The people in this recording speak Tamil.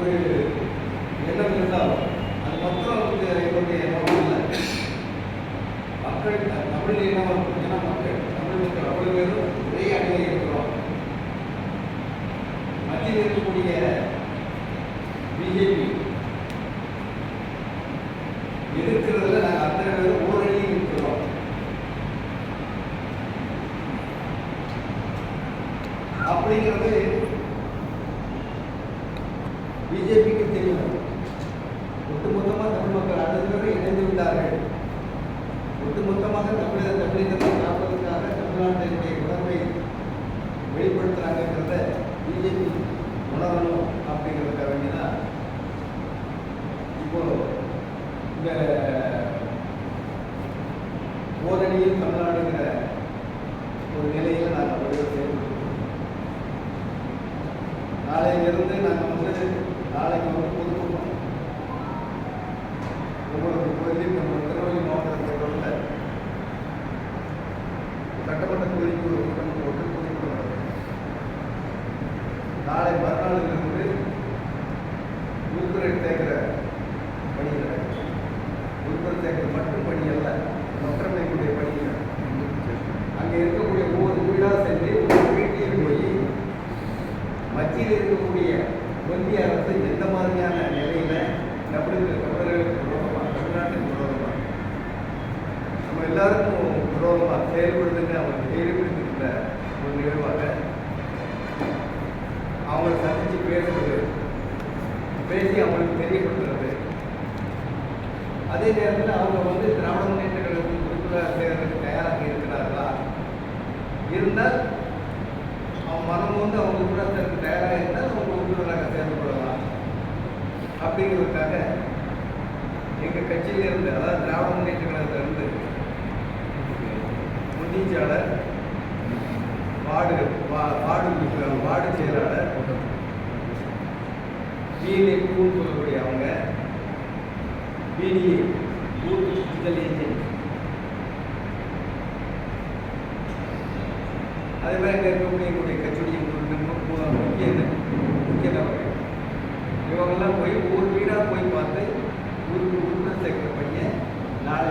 ஒரு எண்ணம் இருந்தாலும் அது மாத்திரம் வந்து என்னுடைய நோக்கம் இல்லை. மக்கள் தமிழ் இனம் இன மக்கள் தமிழ் மக்கள் அவ்வளவு பேரும் ஒரே அணியில் இருக்கிறோம். மத்தியில் இருக்கக்கூடிய பிஜேபி எதிர்க்கிறதுல நாங்கள் அத்தனை பேரும் ஓரணியில் இருக்கிறோம். அப்படிங்கிறது பிஜேபிக்கு தெரியும். ஒட்டுமொத்தமாக தமிழ் மக்கள் அனைவரும் இணைந்து விட்டார்கள். ஒட்டுமொத்தமாக தமிழக தமிழினத்தை காப்பதற்காக தமிழ்நாட்டினுடைய உணர்வை வெளிப்படுத்துறாங்கிறத பிஜேபி உணரணும் அப்படிங்கிறதுக்காக வேண்டினா இப்போ இந்த ஓரணியில் தமிழ்நாடுங்கிற ஒரு நிலையில் நாங்கள் வடிவம் செயல்படுத்தோம் நாளையிலிருந்து நாங்கள் வந்து நாளைக்கு வந்து பொதுக்கூட்டம். ஒவ்வொரு கோயிலையும் நம்ம திருநெல்வேலி மாவட்டத்தை பொறுத்தவரை சட்டமன்ற கோயிலுக்கு ஒரு கூட்டம் போட்டு பொதுக்கூட்டம் நடக்கும். நாளை மறுநாளிலிருந்து உள்துறை தேக்கிற பணி நடக்கும். உள்துறை தேக்கிற மட்டும் பணி அல்ல மற்றமைக்குடைய பணி அங்கே இருக்கக்கூடிய ஒவ்வொரு வீடாக சென்று ஒவ்வொரு வீட்டில் போய் மத்தியில் இருக்கக்கூடிய ஒன்றிய அரசு எந்த மாதிரியான நிலையில தமிழர்கள் தமிழர்களுக்கு விரோதமாக தமிழ்நாட்டுக்கு விரோதமாக நம்ம எல்லாருக்கும் விரோதமாக செயல்படுதுன்னு அவங்க செயல்படுத்திருக்கிற ஒரு நிகழ்வாக அவங்களை சந்திச்சு பேசுறது பேசி அவங்களுக்கு தெரியப்படுத்துறது. அதே நேரத்தில் அவங்க வந்து திராவிட முன்னேற்ற கழகத்தின் உறுப்பினர் சேர்றதுக்கு தயாராக இருக்கிறார்களா? இருந்தால் அவன் மனம் வந்து அவங்க உறுப்பினருக்கு தயாராக இருந்தால் அவங்க உறுப்பினராக சேர்ந்து கொள்ளலாம் அப்படிங்கிறதுக்காக எங்கள் கட்சியிலேருந்து அதாவது திராவிட முன்னேற்ற கழகத்திலிருந்து இருந்து வார்டு வா- வார்டு உறுப்பினர் வார்டு செயலாளர் பிஎல்ஏ கூன்னு சொல்லக்கூடிய அவங்க பிடிஏ பூத் அதே மாதிரி இங்கே இருக்கக்கூடிய எங்களுடைய கட்சியுடைய முக்கிய முக்கிய நபர்கள் இவங்கெல்லாம் போய் ஒவ்வொரு வீடாக போய் பார்த்து ஊருக்கு உறுப்பினர் சேர்க்கிற பையன் நாளை